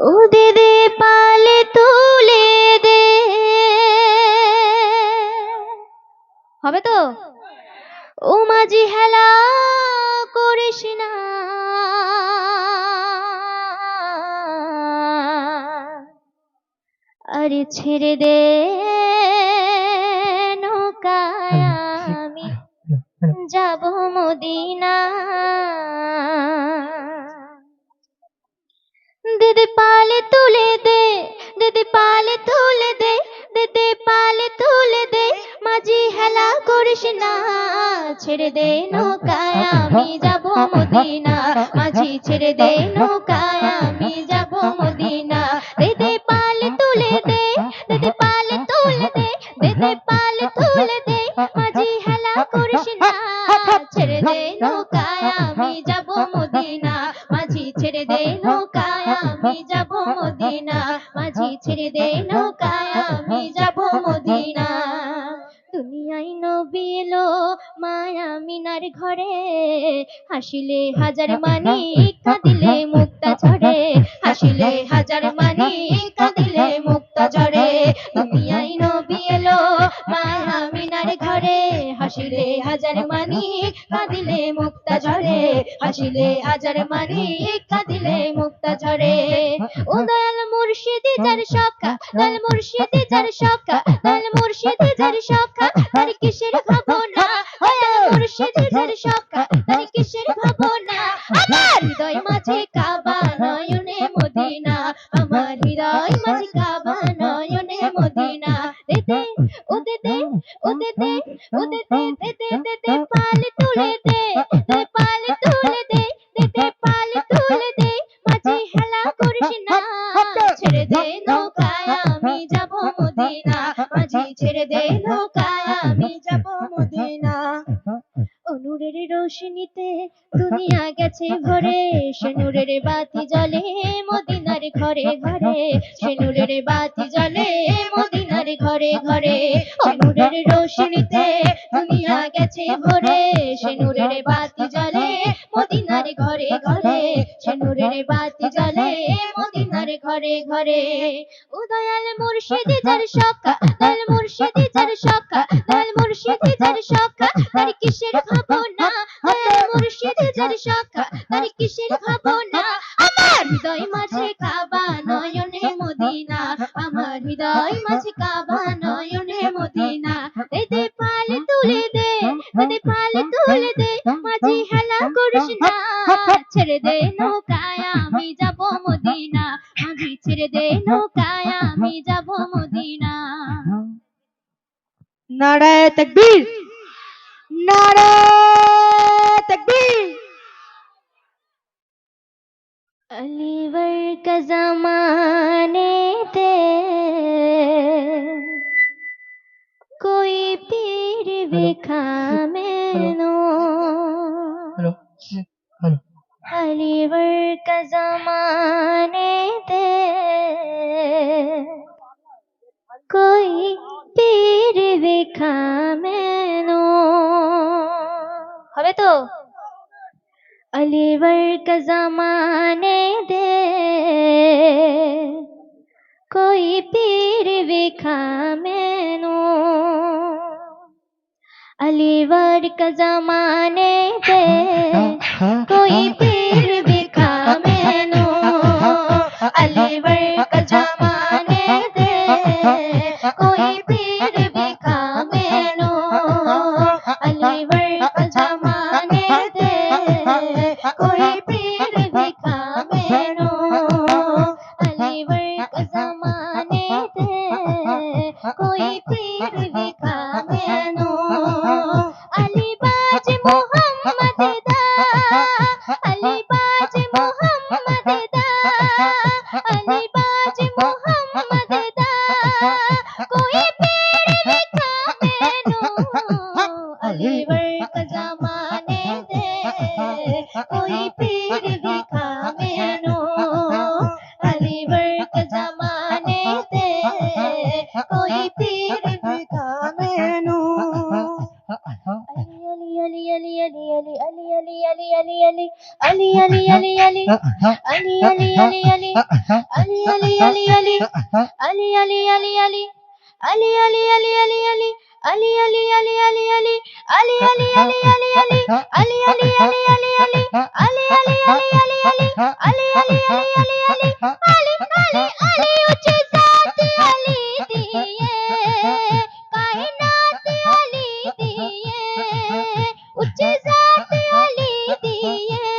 ও দিদি পালে তুলে দে। হবে তো? ও মাঝি হেলা করিস না। আরে ছেড়ে দে। করিস না ছেড়ে দে নৌকায়, আমি মদিনা। মাঝি, ছেড়ে দে নৌকায়, আমি মদিনা। পালে তুলে দে, দিদি পালে তুলে দে, দিদি পালে তুলে দে। মাঝি, হেলা করিস না ছেড়ে দে নৌকায়, আমি যাব মদিনা। মাঝি, ছেড়ে দে নৌকায়, আমি যাব মদিনা। মাঝি, ছেড়ে দে হাসিলে হাজার মানি কাঁদিলে মুক্তা ঝরে। হাসিলে হাজার মানি কাঁদিলে মুক্তা ঝরে। দুনিয়ায় নবী এলো, মায়া ঘরে, হাসিলে হাজার মানি কাঁদিলে মুক্তা ঝরে। হাসিলে হাজার মানি কাঁদিলে মুক্তা ঝরে। ও দয়াল মুর্শিদি যার সখা দয়াল মুর্শিদি যার সখা দয়াল মুর্শিদি যার সখা তার কিসের ভাবনা? দয়াল মুর্শিদি যার সখা তার কিসের ভাবনা? আমার হৃদয় মাঝে কাবা নয়নে মদিনা, আমার হৃদয় মাঝে てて、おててて。ভরে সে নূরের বাতি জ্বলে, মদিনার ঘরে ঘরে সে নূরের বাতি জ্বলে, মদিনার ঘরে ঘরে। ও দয়াল মুর্শিদি যার সখা দয়াল মুর্শিদি যার সখা দয়াল মুর্শিদি যার সখা তার কিসের ভাবনা? দয়াল মুর্শিদি যার সখা তার কিসের ভাবনা? আমার হৃদয় মাঝে কাবা নয়নে মদিনা, আমার হৃদয় মাঝে কাবা নয়নে মদিনা। দে পালে তুলে দে দে পালে তুলে দে মাঝি হেলা করিস না ছেড়ে দে নৌকায় আমি যাব মদিনা মাঝি ছেড়ে দে নৌকায় আমি যাব মদিনা নারায় তকবীর নারায় তকবীর अलीवर का जमाने थे कोई પીર વિખામેનો હેલો હેલો हलीवर का दे कोई पीर विखा मैनो। हमें तो? अलीवर का जमाने दे કોઈ પીર વેખા મેનો અલીવર ક જમાને તે કોઈ પીર વેખા મેનો અલીવર ક જમાને તે કોઈ પીર વેખા ಕಾವೇನು వచ్చేసా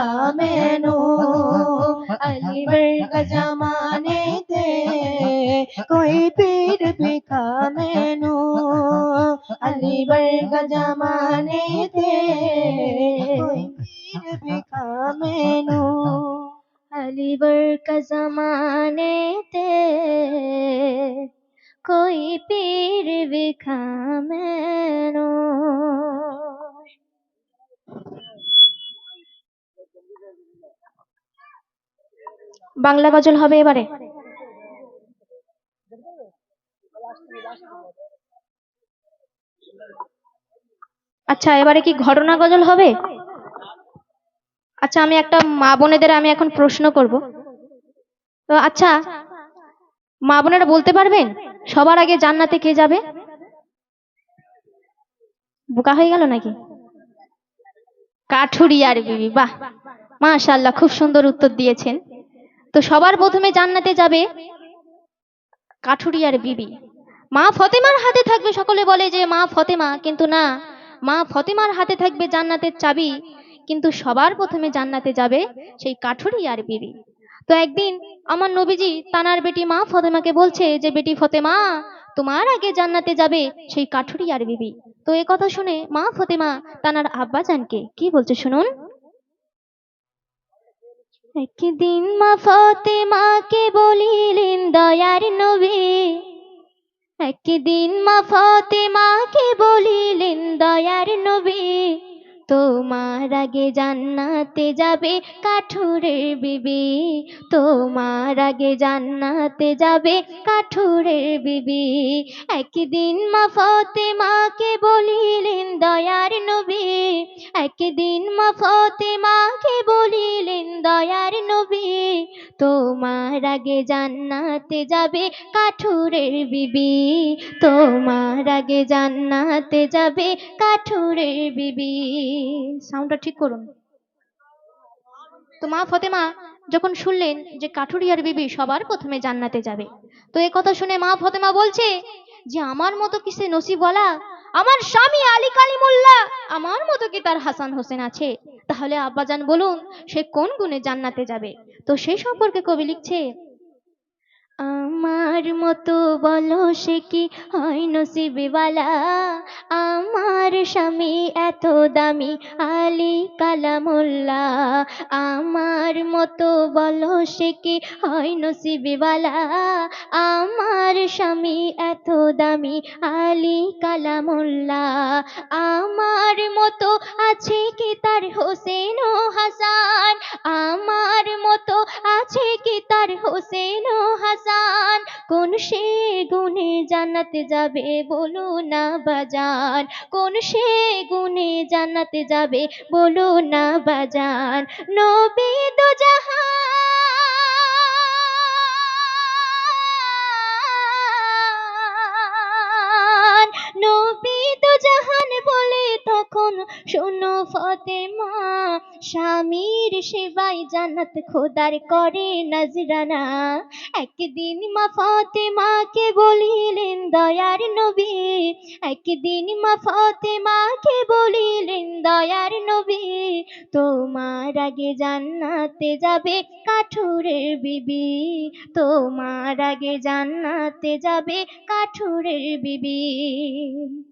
आमेनो अलीवर का जमाने थे कोई पीर बिका मैनो अलीवर का जमाने थे कोई पीर बिका मैनो अलीवर का जमाने थे कोई पीर बिका বাংলা গজল হবে এবারে? আচ্ছা এবারে কি ঘটনা গজল হবে? আচ্ছা আমি একটা মা বোনেদের আমি এখন প্রশ্ন করব। তো আচ্ছা মা বোনেরা বলতে পারবেন? সবার আগে জান্নাতে কে যাবে? বোকা হয়ে গেল নাকি? কাঠুরিয়ার বিবি, বাহ! মাশাআল্লাহ, খুব সুন্দর উত্তর দিয়েছেন। তো সবার প্রথমে জান্নাতে যাবে কাঠুরিয়ার বিবি। মা ফতেমার হাতে থাকবে, সকলে বলে যে মা ফতেমা, কিন্তু না, মা ফতেমার হাতে থাকবে জান্নাতের চাবি, কিন্তু সবার প্রথমে জান্নাতে যাবে সেই কাঠুরিয়ার বিবি। তো একদিন আমার নবীজি তানার বেটি মা ফতেমাকে বলছে যে, বেটি ফতেমা, তোমার আগে জান্নাতে যাবে সেই কাঠুরিয়ার বিবি। তো এ কথা শুনে মা ফতেমা তানার আব্বাজানকে কি বলছে শুনুন। একদিন মা ফতেমাকে বলিলেন দয়ার নবী। একদিন মা ফতেমাকে বলিলেন দয়ার নবী। তোমার আগে জান্নাতে যাবে কাঠুরের বিবি। তোমার আগে জান্নাতে যাবে কাঠুরের বিবি। একদিন মা ফতে মাকে বলিলেন দয়ার নবী। একদিন মা ফতে মাকে বলিলেন দয়ার নবী। তোমার আগে জান্নাতে যাবে কাঠুরের বিবি। তোমার আগে জান্নাতে যাবে কাঠুরের বিবি। সাউন্ডটা ঠিক করুন। তো মা ফতেমা যখন শুনলেন যে কাঠুরিয়ার বিবি সবার প্রথমে জান্নাতে যাবে, তো এ কথা শুনে মা ফতেমা বলছে যে, আমার মতো কি সে নসিবওয়ালা? আমার স্বামী আলী কালিমুল্লাহ? আমার মতো কি তার হাসান হোসেন আছে? তাহলে আব্বাজান বলুন, সে কোন গুণে জান্নাতে যাবে? তো সেই সম্পর্কে কবি লিখছে আমার মতো বলো সে কি হয় নসিবেওয়ালা আমার স্বামী এত দামি, আলী কালামুল্লা। আমার মতো বলো সে কি হয় নসিবেওয়ালা আমার স্বামী এত দামি, আলী কালামুল্লা। আমার মতো আছে কি তার হোসেন ও হাসান? আমার মতো আছে কি তার হোসেন ও হাসান, কোন সে গুণে জান্নাতে যাবে বলো না বাজান? কোন সে গুণে জান্নাতে যাবে বলো না বাজান? নবী দো জাহান, নবী তো জাহান বলে তখন শোনো ফতেমা, স্বামীর সেবায় জান্নাত খোদার করে নজরানা। একদিন মা ফাতেমাকে বলিলেন, দয়ার নবী, একদিন মা ফাতেমাকে বলিলেন, দয়ার নবী, তোমার আগে জান্নাতে যাবে কাঠুরের বিবি, তোমার আগে জান্নাতে যাবে কাঠুরের বিবি।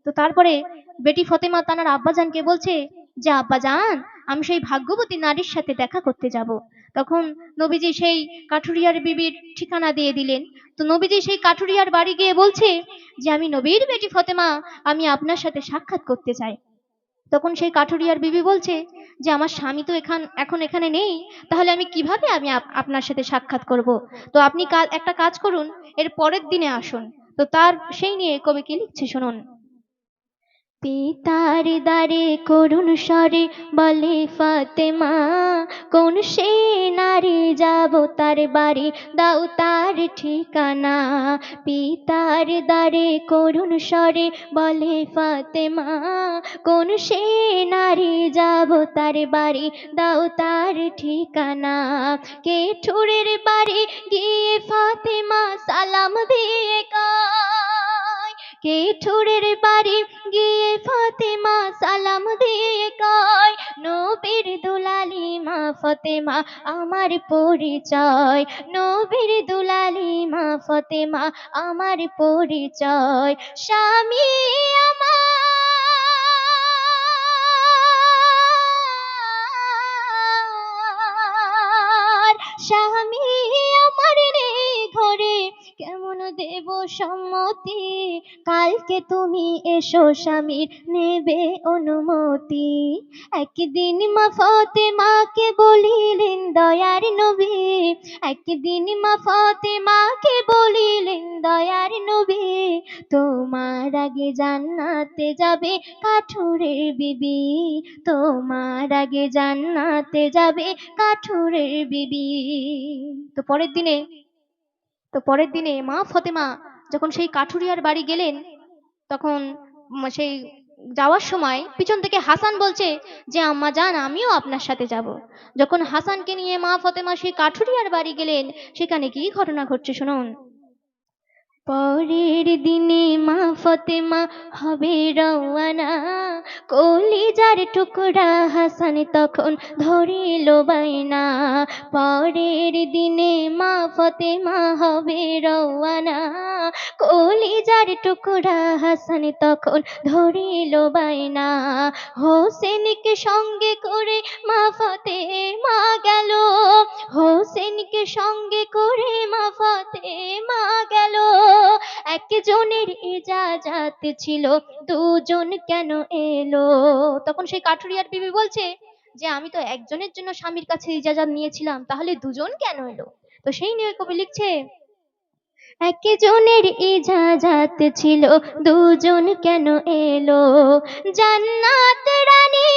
তো তারপরে বেটি ফতেমা তানার আব্বাজানকে বলছে, যে আব্বাজান, আমি সেই ভাগ্যবতী নারীর সাথে দেখা করতে যাব। তখন নবীজি সেই কাঠুরিয়ার বিবির ঠিকানা দিয়ে দিলেন। তো নবীজি সেই কাঠুরিয়ার বাড়ি গিয়ে বলছে যে, আমি নবীর বেটি ফতেমা, আমি আপনার সাথে সাক্ষাৎ করতে চাই। তখন সেই কাঠুরিয়ার বিবি বলছে যে, আমার স্বামী তো এখান, এখন এখানে নেই, তাহলে আমি কীভাবে আমি আপ- আপনার সাথে সাক্ষাৎ করব? তো আপনি একটা কাজ করুন, এর পরের দিনে আসুন। তো তার, সেই নিয়ে কবি কি লিখছে শুনুন। পিতার দ্বারে করুণ স্বরে বলে, ফাতেমা, কোন সে নারী যাব তার বাড়ি? দাও তার ঠিকানা। পিতার দ্বারে করুণ স্বরে বলে, ফাতেমা, কোন সে নারী যাব তার বাড়ি? দাও তার ঠিকানা। কে ঠুরের বাড়ি গিয়ে ফাতেমা সালাম দিয়ে কয় কে বাড়ি? গিয়ে ফাতেমা সালাম দিয়ে কয়, নবীর দুলালি মা ফতেমা, আমার পরিচয়। নবীর দুলালি মা ফতেমা, আমার পরিচয়। স্বামী আমার, স্বামী দেব সম্মতি। কালকে তুমি এসো স্বামীর নেবে অনুমতি। একদিন মা ফতেমাকে বলিলেন, দয়ার নবী। একদিন মা ফতেমাকে বলিলেন, দয়ার নবী, তোমার আগে জান্নাতে যাবে কাঠুরের বিবি। তোমার আগে জান্নাতে যাবে কাঠুরের বিবি। তো পরের দিনে তো পরের দিনে মা ফতেমা যখন সেই কাঠুরিয়ার বাড়ি গেলেন, তখন সেই যাওয়ার সময় পিছন থেকে হাসান বলছে যে, আম্মা যান আমিও আপনার সাথে যাব। যখন হাসানকে নিয়ে মা ফতেমা সেই কাঠুরিয়ার বাড়ি গেলেন, সেখানে কি ঘটনা ঘটছে শুনুন। পরের দিনে মা ফতেমা হবে রওয়ানা। কলিজার টুকরা হাসান তখন ধরিল বাইনা পরের দিনে মা ফতেমা হবে রওয়ানা। কলিজার টুকরা হাসান তখন ধরিল বাইনা হোসেনকে সঙ্গে করে মা ফতেমা গেল। হোসেনকে সঙ্গে করে মা ফতেমা গেল। একজনের ইজাজাত ছিল, দুজন কেন এলো? তখন সেই কাঠুরিয়ার বিবি বলছে যে, আমি তো একজনের জন্য স্বামীর কাছে ইজাজত নিয়েছিলাম, তাহলে দুজন কেন এলো? তো সেই নিয়ে কবি লিখছে, একজনের ইজাজাত ছিল, দুজন কেন এলো? জান্নাত রানী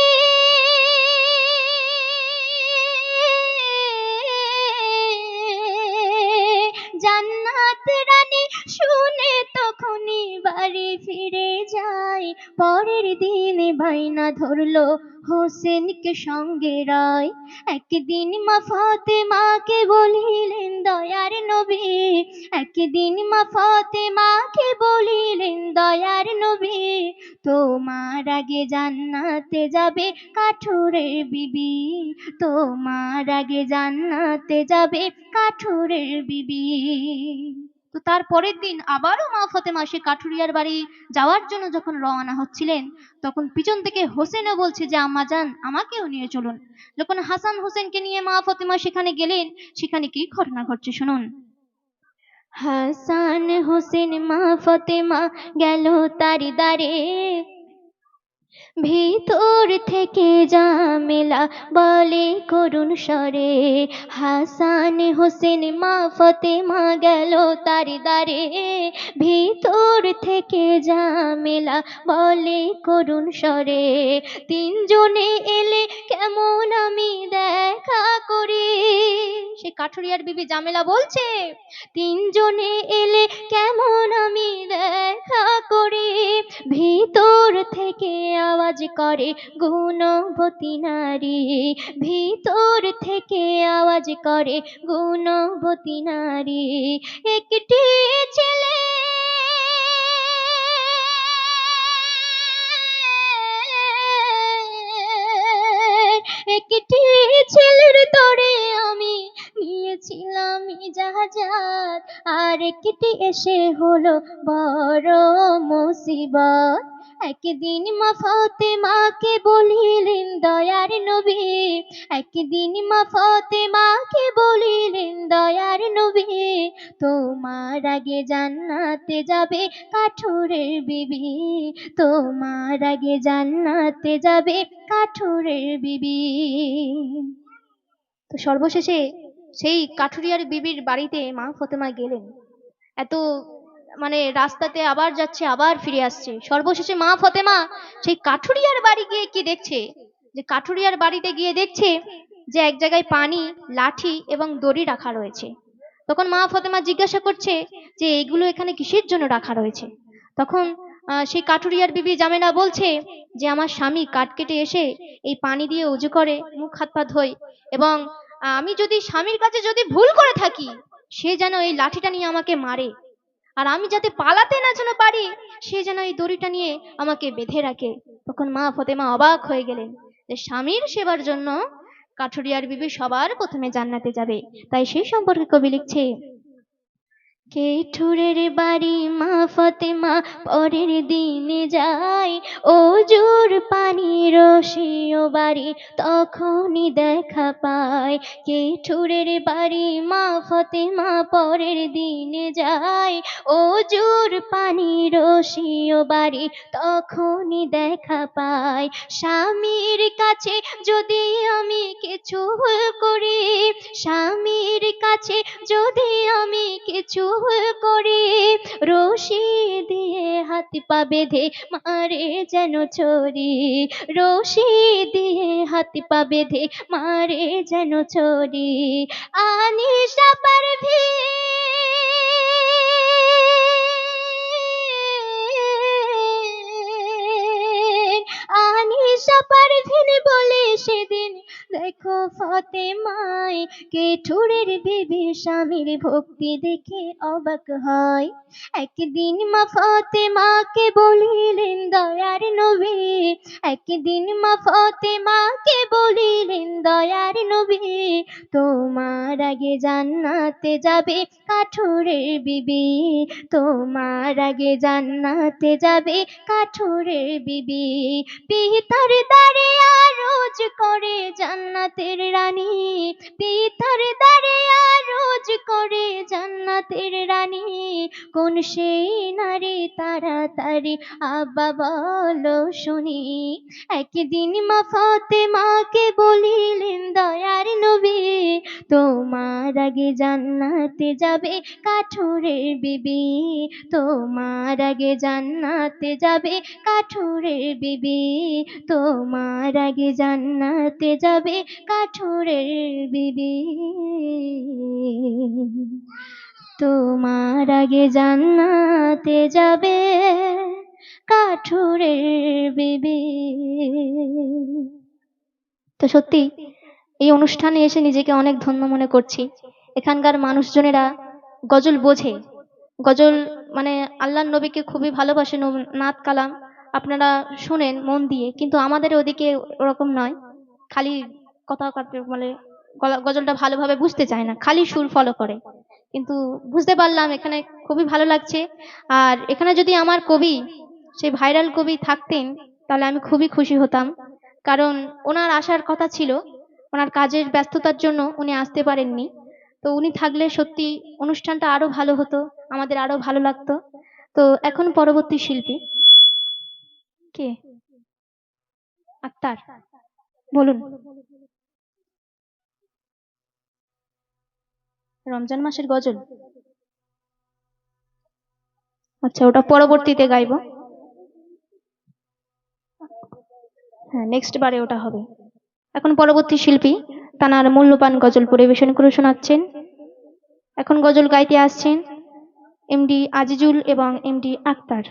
জান্নাত রানী শুনে তখনই বাড়ি ফিরে যায়। পরের দিন বাইনা ধরলো হোসেনকে সঙ্গে রায়। একদিন মা ফাতেমাকে বলিলেন, দয়ার নবী। একদিন মা ফাতেমাকে বলিলেন, দয়ার নবী। তোমার আগে জান্নাতে যাবে কাঠুরের বিবি। তোমার আগে জান্নাতে যাবে কাঠুরের বিবি। তো তার পরের দিন আবারও মা ফতেমা সে কাঠুরিয়ার বাড়ি যাওয়ার জন্য যখন রওনা হচ্ছিলেন, তখন পিছন থেকে হোসেনও বলছে যে, আম্মা যান, আমাকেও নিয়ে চলুন। যখন হাসান হোসেনকে নিয়ে মা ফতেমা সেখানে গেলেন, সেখানে কি ঘটনা ঘটছে শুনুন। হাসান হোসেন, মা ফতেমা গেল তারি দারে ভিতর থেকে জামেলা বলে করুণ স্বরে, হাসান হোসেন মা ফতেমা গেল তারি দারে ভিতর থেকে জামেলা বলে করুণ স্বরে, তিনজনে এলে কেমন আমি দেখা করি। সে কাঠুরিয়ার বিবি জামেলা বলছে, তিনজনে এলে কেমন আমি দেখা করি। ভিতর থেকে আওয়াজ করে, গুণবতী নারী। ভিতর থেকে আওয়াজ করে, গুণবতী নারী। একটি ছেলে একটি ছেলের তরে আমি নিয়েছিলাম আর একটি এসে হলো বড় মুসিবত। একদিন মা ফাতেমাকে বলিলেন, দয়ার নবী। একদিন মা ফাতেমাকে বলিলেন, দয়ার নবী, তোমার আগে জান্নাতে যাবে কাঠুরের বিবি। তোমার আগে জান্নাতে যাবে কাঠুরের বিবি। তো সর্বশেষে সেই কাঠুরিয়ার বিবির বাড়িতে মা ফতেমা গেলেন। এত মানে রাস্তাতে আবার যাচ্ছে, আবার ফিরে আসছে। সর্বশেষে মা ফতেমা সেই কাঠুরিয়ার বাড়ি গিয়ে কি দেখছে? যে কাঠুরিয়ার বাড়িতে গিয়ে দেখছে যে এক জায়গায় পানি, লাঠি এবং দড়ি রাখা রয়েছে। তখন মা ফতেমা জিজ্ঞাসা করছে যে এগুলো এখানে কিসের জন্য রাখা রয়েছে? তখন সেই কাঠুরিয়ার বিবি জামেনা বলছে যে আমার স্বামী কাঠ কেটে এসে এই পানি দিয়ে উজু করে, মুখ, হাত, পা ধোয় এবং আমি যদি স্বামীর কাছে যদি ভুল করে থাকি, সে যেন এই লাঠিটা নিয়ে আমাকে মারে। আর আমি যাতে পালাতে না যেন পারি, সে যেন এই দড়িটা নিয়ে আমাকে বেঁধে রাখে। তখন মা ফতেমা অবাক হয়ে গেলেন যে স্বামীর সেবার জন্য কাঠুরিয়ার বিবি সবার প্রথমে জান্নাতে যাবে। তাই সেই সম্পর্কে কবি লিখছে কেঠুরের বাড়ি? মা ফতেমা পরের দিনে যায়। ও জোর পানি রসিও বাড়ি তখনই দেখা পায়। কেঠুরের বাড়ি? মা ফতেমা পরের দিনে যায়। ও জোর পানি রসিও বাড়ি তখনই দেখা পায়। স্বামীর কাছে যদি আমি কিছু ভুল করি, স্বামীর কাছে যদি আমি কিছু ভুল করি রশি দিয়ে হাত পা বেঁধে মারে যেন ছড়ি। রশি দিয়ে হাত পা বেঁধে মারে যেন ছড়ি। আনিশা পারভি। আনিশা পারভিন বলে সেদিন দেখো ফতেমায় কেঠুরের বিবি স্বামীর ভক্তি দেখে অবাক হয়। একদিন মা ফতেমাকে বলিলেন, দয়ার নবী। একদিন মা ফতেমাকে বলিলেন, দয়ার নবী, তোমার আগে জান্নাতে যাবে কাঠুরের বিবি। তোমার আগে জান্নাতে যাবে কাঠুরের বিবি। পিতার দারে রোজ করে জান্নাতের রানী। করে জান্নাতের রানী। কোন সেই নারী তাড়াতাড়ি আব্বা বলো শুনি। একদিন মা ফতেমাকে বলিলেন, দয়ার নবী, তোমার আগে জান্নাতে যাবে কাঠুরের বিবি। তোমার আগে জান্নাতে যাবে কাঠুরের বিবি। তোমার আগে জান্নাতে যাবে কাঠুরের বিবি। তোমার আগে জান্নাতে যাবে কাঠুরের বিবি। তো সত্যি, এই অনুষ্ঠানে এসে নিজেকে অনেক ধন্য মনে করছি। এখানকার মানুষজনেরা গজল বোঝে। গজল মানে আল্লাহ নবীকে খুবই ভালোবাসে নাত কালাম আপনারা শুনেন মন দিয়ে, কিন্তু আমাদের ওদিকে ওরকম নয়। খালি কথা মানে গজলটা ভালোভাবে বুঝতে চায় না, খালি সুর ফলো করে। কিন্তু বুঝতে পারলাম এখানে খুবই ভালো লাগছে। আর এখানে যদি আমার কবি, সেই ভাইরাল কবি থাকতেন, তাহলে আমি খুবই খুশি হতাম। কারণ ওনার আসার কথা ছিল, ওনার কাজের ব্যস্ততার জন্য উনি আসতে পারেননি। তো উনি থাকলে সত্যি অনুষ্ঠানটা আরও ভালো হতো, আমাদের আরও ভালো লাগতো। তো এখন পরবর্তী শিল্পী কে? আক্তার। বলুন। রমজান মাসের গজল? আচ্ছা ওটা পরবর্তীতে গাইবো। হ্যাঁ নেক্সট বারে ওটা হবে। এখন পরবর্তী শিল্পী তানার মূল্যবান গজল পরিবেশন করে শোনাচ্ছেন। এখন গজল গাইতে আসছেন এমডি আজিজুল এবং এমডি আক্তার।